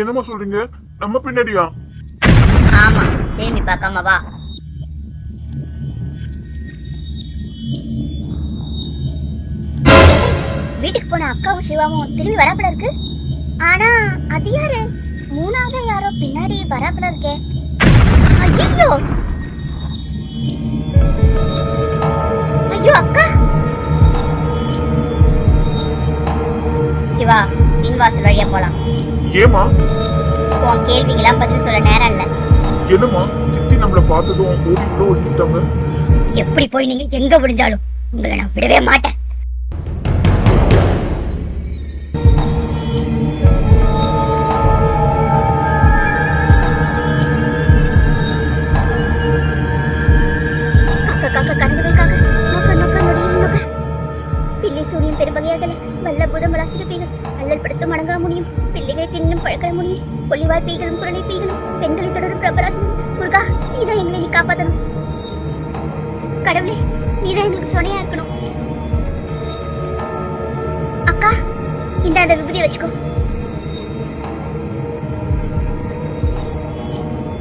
என்னமா சொல்றீங்க? நம்ம பின்னாடியா? ஆமா திரும்பி பார்க்காம வா. வீட்டுக்கு போன அக்காவும் சிவாவும் திரும்பி வரப்பட இருக்கு? ஆனா அது யாரு? மூணாவது யாரோ பின்னாடி வரப்பட இருக்கே. ஐயோ ஐயோ அக்கா! சிவா பின்வாசல் வழியா போலாம். ஏமா உன் கேள்விக்கெல்லாம் பதில் சொல்ல நேரம் இல்ல. என்னம்மா? சித்தி நம்மள பார்த்ததும் ஓடி உள்ள ஓடிட்டாங்க எப்படி போய் நீங்க எங்க விழுந்தாலும் உங்களை நான் விடவே மாட்டேன். பெரும்பகையாகல வல்ல புதம் வளாசிக பீகள். அல்லல் படுத்தும் அடங்கா முடியும் பிள்ளைகளை ஒளிவாய் பழக்கட குரலை பீகளும் பெண்களை தொடரும் பிரபராசனம் முருகா நீதான் எங்களை நீ காப்பாத்தணும். கடவுளே நீதான் எங்களுக்கு துணையா இருக்கணும். அக்கா இந்த அந்த விபூதியை வச்சுக்கோ.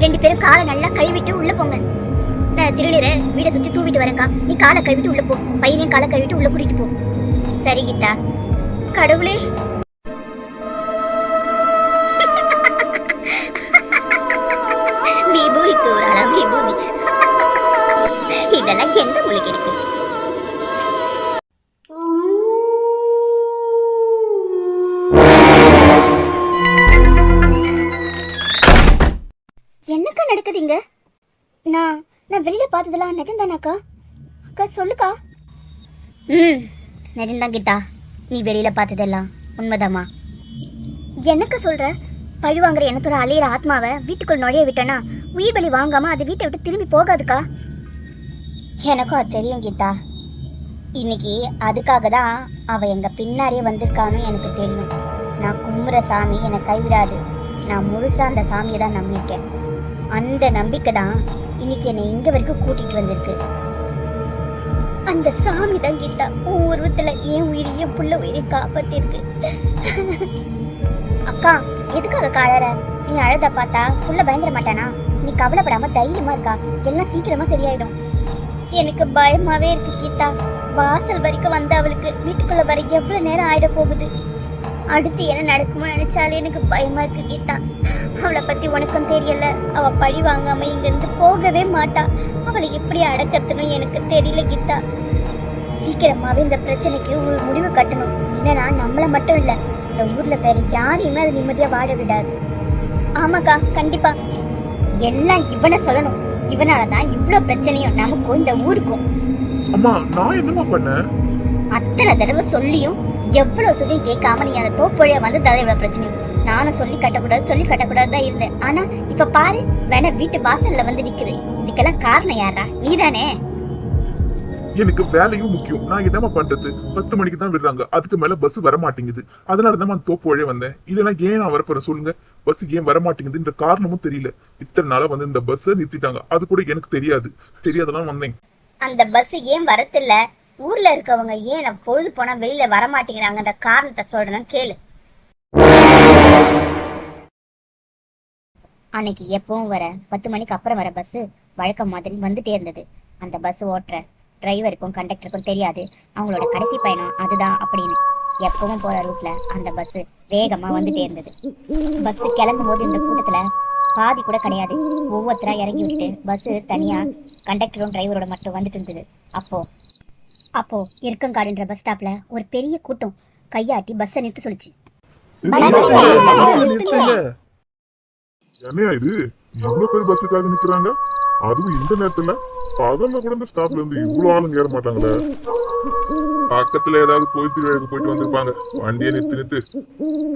ரெண்டு பேரும் காலை நல்லா கழுவிட்டு உள்ள போங்க. நான் திருநீரை வீடை சுத்தி தூவிட்டு வரேன்க்கா. நீ காலை கழுவிட்டு உள்ள போ. பையனையும் காலை கழுவிட்டு உள்ள கூட்டிட்டு போ. சரி கீதா. கடவுளே வெளியில பார்த்ததெல்லாம் நிஜம்தானாக்கா அக்கா சொல்லுக்கா. ம் நிஜம்தான் கீதா. நீ வெளியில பார்த்ததெல்லாம் உண்மைதாம்மா. என்னக்கா சொல்ற? பழி வாங்குற எண்ணத்தோட அலையிற ஆத்மாவை வீட்டுக்குள்ள நுழைய விட்டேன்னா உயிர் பலி வாங்காம அது வீட்டை விட்டு திரும்பி போகாதுக்கா? எனக்கும் அது தெரியும் கீதா. இன்னைக்கு அதுக்காக தான் அவ எங்க பின்னாடியே வந்திருக்கான்னு எனக்கு தெரியும். நான் கும்புற சாமி என்னை கைவிடாது. நான் முழுசா அந்த சாமியை தான் நம்பியிருக்கேன். அந்த நம்பிக்கை தான் இன்னைக்கு என்னை இங்க வரைக்கும் கூட்டிட்டு வந்திருக்கு. அந்த சாமி தான் கீதா உன் உருவத்துல என் உயிரையும் புள்ள உயிரையும் காப்பாத்திருக்கு. அக்கா எதுக்காக காலற? நீ அழத பார்த்தா புள்ள பயந்துட மாட்டானா? நீ கவலைப்படாம தைரியமா இருக்கா? எல்லாம் சீக்கிரமா சரியாயிடும். எனக்கு பயமாவே இருக்கு கீதா. வாசல் வரைக்கும் வந்த அவளுக்கு வீட்டுக்குள்ள வர எவ்வளவு நேரம் ஆயிட போகுது. அடுத்து என்ன நடக்குமோ நினைச்சாலே எனக்கு பயமா இருக்கு கீதா. அவளை பத்தி உனக்கும் தெரியல. அவ பழி வாங்காம இங்க இருந்து போகவே மாட்டா. அவளை எப்படி அடக்கத்தணும் எனக்கு தெரியல கீதா. சீக்கிரமாவே இந்த பிரச்சனைக்கு ஒரு முடிவு கட்டணும். இல்லைன்னா நம்மள மட்டும் இல்ல இந்த ஊர்ல வேற யாரையுமே அது நிம்மதியா வாழ விடாது. ஆமாக்கா கண்டிப்பா. எல்லாம் இவனை சொல்லணும். இவனாலதான் இவ்ளோ பிரச்சனையும் நமக்கும் இந்த ஊருக்கும். அம்மா நான் என்னம்மா பண்ணேன்? அத்தனை தடவை சொல்லியும் எவ்வளவு சொல்லியும் கேட்காம நீ அந்த தோப்பொழிய வந்து தலை இவ்வளவு பிரச்சனையும் நானும் சொல்லி கட்டக்கூடாது சொல்லி கட்டக்கூடாது தான் இருந்தேன். ஆனா இப்ப பாரு வேணா வீட்டு வாசல்ல வந்து நிக்குது. இதுக்கெல்லாம் காரணம் யாரா நீதானே? எனக்கு வேலையும் முக்கியம். நான் என்னம்மா பண்றது? பத்து மணிக்கு தான் விடுறாங்க. அதுக்கு மேல பஸ் வர மாட்டேங்குது அதனால தான் நான் தோப்பு வழியே வந்தேன். இல்லைன்னா ஏன் நான் வரப்போறேன் சொல்லுங்க. பஸ் ஏன் வர மாட்டேங்குதுன்ற காரணமும் தெரியல. இத்தனை நாளா வந்து இந்த பஸ் நிறுத்திட்டாங்க. அது கூட எனக்கு தெரியாது. தெரியாதெல்லாம் வந்தேன். அந்த பஸ் ஏன் வரத்தில்ல? ஊர்ல இருக்கவங்க ஏன் நம்ம பொழுது போனா வெளியில வர மாட்டேங்கிறாங்கன்ற காரணத்தை சொல்றேன் கேளு. அன்னைக்கு எப்பவும் வர பத்து மணிக்கு அப்புறம் வர பஸ் வழக்கம் மாதிரி வந்துட்டே இருந்தது. அந்த பஸ் ஓட்டுற டிரைவருக்கும் கண்டக்டருக்கும் தெரியாது. அவங்களோட கடைசி பயணம் அதுதான் அப்படின்னு. எப்பவும் போற ரூட்ல அந்த பஸ் வேகமா வந்துட்டே இருந்தது. பஸ் கிளம்பும் போது இந்த கூட்டத்துல பாதி கூட கிடையாது. ஒவ்வொருத்தரா இறங்கி விட்டுட்டு பஸ் தனியா கண்டக்டரும் டிரைவரோட மட்டும் வந்துட்டு இருந்தது. அப்போ அப்போ இருக்கங்காடுன்ற பஸ் ஸ்டாப்ல ஒரு பெரிய கூட்டம் கையாட்டி பஸ்ஸை நிறுத்த சொல்லுச்சு. என்னையா இது? இவ்வளவு பேர் பஸ்ஸுக்காக நிக்கிறாங்க? அதுவும் இந்த நேரத்துல? பகல்ல கூட இந்த ஸ்டாப்ல இருந்து இவ்வளவு ஆளுங்க ஏற மாட்டாங்களே? பக்கத்துல ஏதாவது போய் திருவிழாக்கு போயிட்டு வந்திருப்பாங்க. வண்டியை நிறுத்தி நிறுத்து.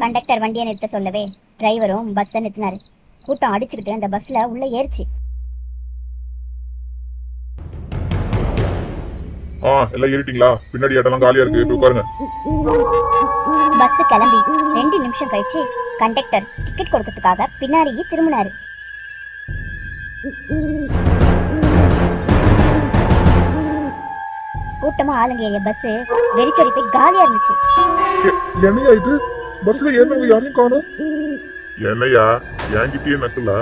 கண்டக்டர் வண்டியை நிறுத்த சொல்லவே டிரைவரும் பஸ்ஸை நிறுத்தினாரு. கூட்டம் அடிச்சுக்கிட்டு அந்த பஸ்ல உள்ள ஏறிச்சு. ஆ எல்லாம் ஏறிட்டீங்களா? பின்னாடி இடம்லாம் காலியா இருக்கு. போய் உட்காருங்க. பஸ் கிளம்பி ரெண்டு நிமிஷம் கழிச்சு கண்டக்டர் டிக்கெட் கொடுக்கறதுக்காக பின்னாடியே திரும்பினாரு. கூட்டமா ஆளுங்க ஏறிய பஸ் வெறிச்சொடி போய் காலியா இருந்துச்சு. என்னையா இது? பஸ்ல ஏறினவங்க யாரையும் காணும்? என்னையா? என்கிட்டயே நக்கலா?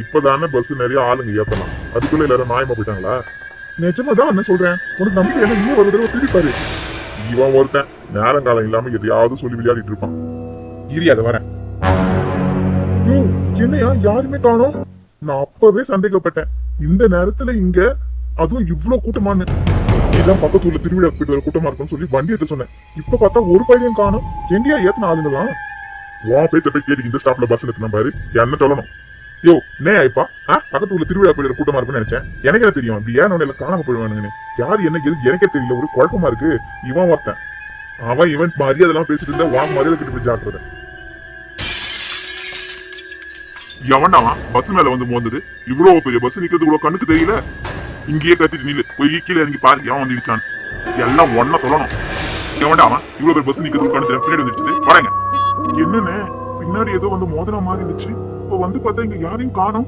இப்பதானே பஸ் நிறைய ஆளுங்க ஏத்தலாம் அதுக்குள்ள எல்லாரும் நியாயமா போயிட்டாங்களா? நிஜமா தான் என்ன சொல்றேன். உனக்கு நம்பிக்கை என்ன? இன்னும் ஒரு தடவை திருப்பாரு இவன் ஒருத்தன். நேரங்காலம் இல்லாம எதையாவது சொல்லி விளையாடிட்டு இருப்பான். இரி அதை வரேன். என்னையா? யாருமே காணோம். நான் அப்பவே சந்தேகப்பட்டேன். இந்த நேரத்துல இங்க அதுவும் இவ்ளோ கூட்டமானு இதான் பக்கத்து ஊர்ல திருவிழா போயிட்டு கூட்டமா இருக்கும்னு சொல்லி வண்டி எடுத்து சொன்னேன். இப்ப பார்த்தா ஒரு பையன் காணும். எங்கேயா ஏத்தன ஆளுங்களாம்? வா பேத்த போய் கேட்டு இந்த ஸ்டாப்ல பஸ் நிறுத்தின பாரு. என்ன சொல்லணும்? யோ நே ஆயிப்பா ஆ? பக்கத்து ஊர்ல திருவிழா போயிட்டு கூட்டமா இருக்கும்னு நினைச்சேன். எனக்கு என்ன தெரியும். அப்படி ஏன் உன்னை காணாம போயிடுவானுங்கன்னு. யார் என்ன எது எனக்கே தெரியல. ஒரு குழப்பமா இருக்கு. இவன் ஒருத்தன். அவன் இவன் மரியாதைலாம் பேசிட்டு இருந்தா வாங்க மரியாதை கிட்ட போய் ஜாக்கிரதை. எவன்டாவா பஸ் மேல வந்து மோந்தது. இவ்வளவு பெரிய பஸ் நிக்கிறது இவ்வளவு கண்ணுக்கு தெரியல. இங்கேயே கத்திட்டு நில்லு. போய் கீழே இறங்கி பாரு எவன் வந்து இடிச்சான் எல்லாம் ஒன்னா சொல்லணும். எவன்டா அவன்? இவ்வளவு பெரிய பஸ் நிக்கிறது கண்ணு தெரியல பின்னாடி வந்துடுச்சு வரேங்க என்னன்னு பின்னாடி ஏதோ வந்து மோதிரம் மாதிரி இருந்துச்சு. இப்ப வந்து பார்த்தா இங்க யாரையும் காணோம்?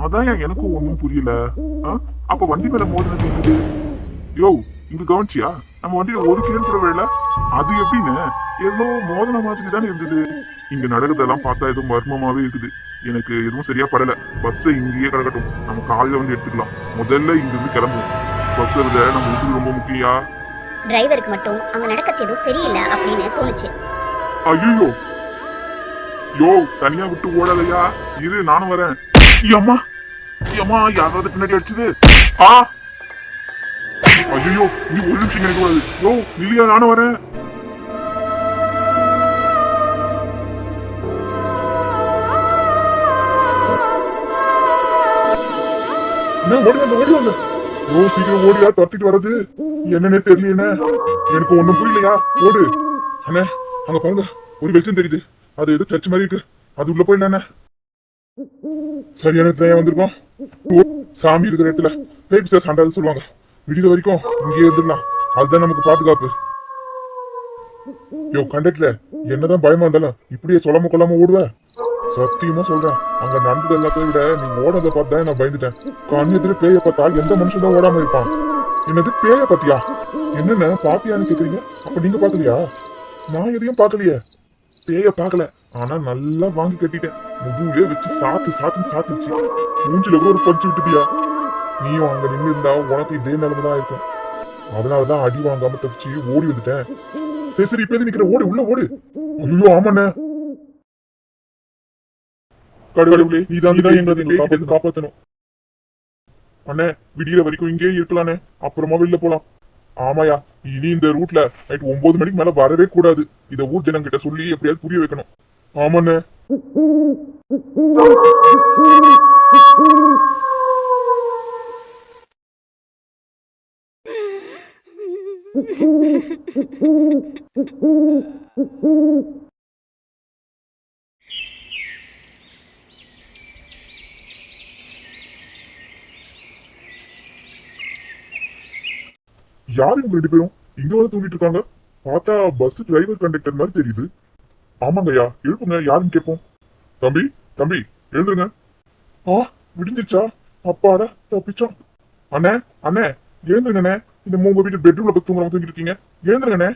அதான் எனக்கும் ஒண்ணும் புரியல? அப்ப வண்டி மேல மோதினது என்னது யோ இங்க கவனிச்சியா? நம்ம வண்டியில ஒரு கிலோமீட்டர் விழல அது எப்படின்னு? ஏதோ மோதன மாதிரி தானே இருந்தது. இங்க நடக்கிறதெல்லாம் பார்த்தா ஏதோ மர்மமாவே இருக்குது. எனக்கு எதுவும் சரியா படல. பஸ் இங்கேயே கிடக்கட்டும். நம்ம காலையில வந்து எடுத்துக்கலாம். முதல்ல இங்க இருந்து கிளம்புவோம் பஸ் இருந்த நம்ம உசுறு ரொம்ப முக்கியா டிரைவருக்கு மட்டும் அங்க நடக்கிறது எதுவும் சரியில்லை அப்படின்னு தோணுச்சு. ஐயோ யோ தனியா விட்டு ஓடாதயா. இரு நானும் வரேன். அம்மா. அம்மா யாராவது பின்னாடி அடிச்சது? ஆ? ஐயோ நீ ஒரு நிமிஷம் கிடைக்க கூடாது யோ இல்லையா நானும் வரேன். என்ன சீக்கிரம் ஓடியா துரத்திட்டு வர்றது? என்னன்னே தெரியலையே எனக்கு ஒண்ணும் புரியலையா? ஓடு. அண்ணே அங்க பாருங்க. ஒரு வெளிச்சம் தெரியுது. அது எது சர்ச் மாதிரி இருக்கு? அது உள்ள என்ன சரியான இடத்துல வந்திருக்கோம்? ஓ, சாமி இருக்கிற இடத்துல. பேபி சார் சண்டாது சொல்லுவாங்க. விடித வரைக்கும் இங்கேயே இருந்துடலாம். அதுதான் நமக்கு பாதுகாப்பு. யோ கண்டக்டர் என்னதான் பயமா இருந்தாலும் இப்படியே சொல்லாம கொள்ளாம ஓடுவ? சத்தியமா சொல்றேன். அங்க நடந்தது எல்லாத்தையும் விட நீ ஓடதை பார்த்து தான் நான் பயந்துட்டேன். கண்ணெதிர பேய பார்த்தா எந்த மனுஷன் தான் ஓடாம இருப்பான். என்னது பேய பாத்தியா என்னென்ன பாத்தியான்னு கேக்குறீங்க? அப்ப நீங்க பாக்கலையா நான் எதையும் பாக்கலையே பேய பார்க்கல. ஆனா நல்லா வாங்கி கட்டிட்டேன். முதுகுலே வச்சு சாத்து சாத்துன்னு சாத்துச்சு மூஞ்சில கூட ஒரு பஞ்சு விட்டுதியா நீயும் அங்க நின்று இருந்தா உனக்கு இதே நிலைமை தான் இருக்கும். அதனாலதான் அடி வாங்காம தப்பிச்சு ஓடி வந்துட்டேன். சரி சரி இப்ப எது நிக்கிற? ஓடு உள்ள ஓடு. ஐயோ ஆமாண்ணே. கடவுளே நீதான் நீதான் எங்களை எங்களை காப்பாத்து காப்பாத்தணும். அண்ணே விடியற வரைக்கும் இங்கேயே இருக்கலானே அப்புறமா வெளில போலாம். ஆமாயா இனி இந்த ரூட்ல நைட் ஒன்பது மணிக்கு மேல வரவே கூடாது. இத ஊர் ஜனங்கிட்ட சொல்லி எப்படியாவது புரிய வைக்கணும். ஆமாண்ணே. யாரு இவங்க ரெண்டு பேரும்? இங்க வந்து தூங்கிட்டு இருக்காங்க. பார்த்தா பஸ் டிரைவர் கண்டக்டர் மாதிரி தெரியுது. ஆமாங்கய்யா எழுப்புங்க. யாருன்னு கேட்போம். தம்பி தம்பி எழுந்துருங்க. ஆ விடிஞ்சிருச்சா? அப்பாடா தப்பிச்சோம். அண்ணே அண்ணே எழுந்துருங்கண்ணே. இந்த உங்க வீட்டு பெட்ரூம்ல பத்தி தூங்குறவங்க தூங்கிட்டு இருக்கீங்க. எழுந்துருங்கண்ணே.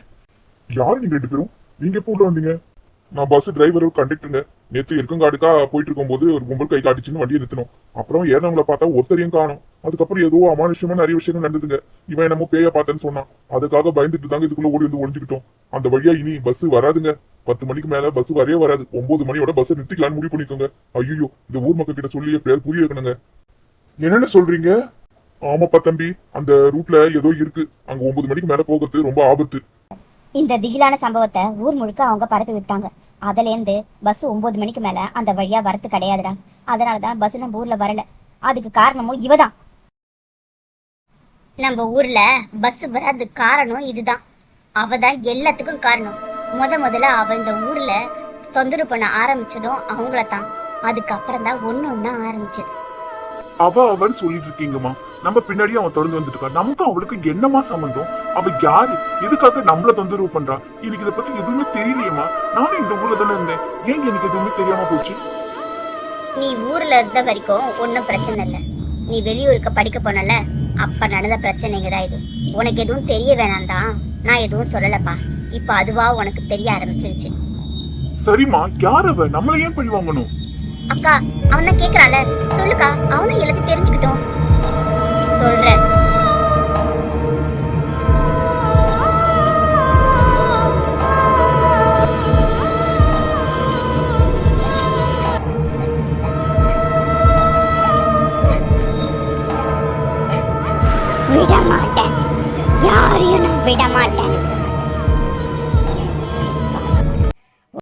யாரு நீங்க ரெண்டு பேரும்? நீங்க எப்போ உள்ள வந்தீங்க? நான் பஸ் டிரைவர் கண்டக்டருங்க நேற்று இருக்கங்காடுக்கா போயிட்டு இருக்கும்போது ஒரு கும்பல் கை காட்டிச்சுன்னு வண்டியை நிறுத்தணும் அப்புறம் ஏறினவங்களை பார்த்தா ஒருத்தரையும் காணும். அதுக்கப்புறம் ஏதோ அமானுஷமா நிறைய விஷயங்கள் நடந்ததுங்க. இவன் என்னமோ பேய பார்த்தேன்னு சொன்னான். அதுக்காக பயந்துட்டு தாங்க இதுக்குள்ள ஓடி வந்து ஒழிஞ்சுக்கிட்டோம் அந்த வழியா இனி பஸ் வராதுங்க. பத்து மணிக்கு மேல பஸ் வரவே வராது. ஒன்பது மணியோட பஸ் நிறுத்திக்கலாம்னு முடிவு பண்ணிக்கோங்க. ஐயோ இந்த ஊர் மக்கள் கிட்ட சொல்லி எப்படியாவது புரிய வைக்கணுங்க. என்னென்ன சொல்றீங்க? ஆமாப்பா தம்பி. அந்த ரூட்ல ஏதோ இருக்கு. அங்க ஒன்பது மணிக்கு மேல போகிறது ரொம்ப ஆபத்து. இந்த திகிலான சம்பவத்தை ஊர் முழுக்க அவங்க பரப்பி விட்டாங்க. அதுல இருந்து பஸ் ஒன்பது மணிக்கு மேல அந்த வழியா வரது கிடையாதுடா. அதனாலதான் பஸ் நம்ம ஊர்ல வரல. அதுக்கு காரணமும் இவதான். நம்ம ஊர்ல பஸ் வராது காரணம் இதுதான். அவ தான் எல்லாத்துக்கும் காரணம். முத முதல்ல அவ இந்த ஊர்ல தொந்தரவு பண்ண ஆரம்பிச்சதும் அவங்கள தான் அதுக்கப்புறம் தான் ஒண்ணு ஒண்ணா ஆரம்பிச்சது. அவ அவன் சொல்லிட்டு இருக்கீங்கம்மா. நம்ம பின்னாடியே அவன் தொடர்ந்து வந்துட்டு நமக்கும் அவளுக்கு என்னமா சம்பந்தம்? அவ யாரு? எதுக்காக நம்மள தொந்தரவு பண்றா? எனக்கு இத பத்தி எதுவுமே தெரியலையேம்மா. நானும் இந்த ஊர்ல தானே இருந்தேன். ஏன் எனக்கு எதுவுமே தெரியாம போச்சு? நீ ஊர்ல இருந்த வரைக்கும் ஒன்றும் பிரச்சனை இல்லை. நீ வெளியூருக்கு படிக்க போனல அப்ப நடந்த பிரச்சனைங்க தான் இது. உனக்கு எதுவும் தெரிய வேணாம் தான் நான் எதுவும் சொல்லலப்பா. இப்ப அதுவா உனக்கு தெரிய ஆரம்பிச்சிருச்சு. சரிம்மா யார் அவ? நம்மள ஏன் பழி வாங்கணும்? அக்கா அவன் தான் கேக்குறான்ல. சொல்லுக்கா அவனும் எல்லாத்தையும் தெரிஞ்சுக்கிட்டோம். சொல்றேன்.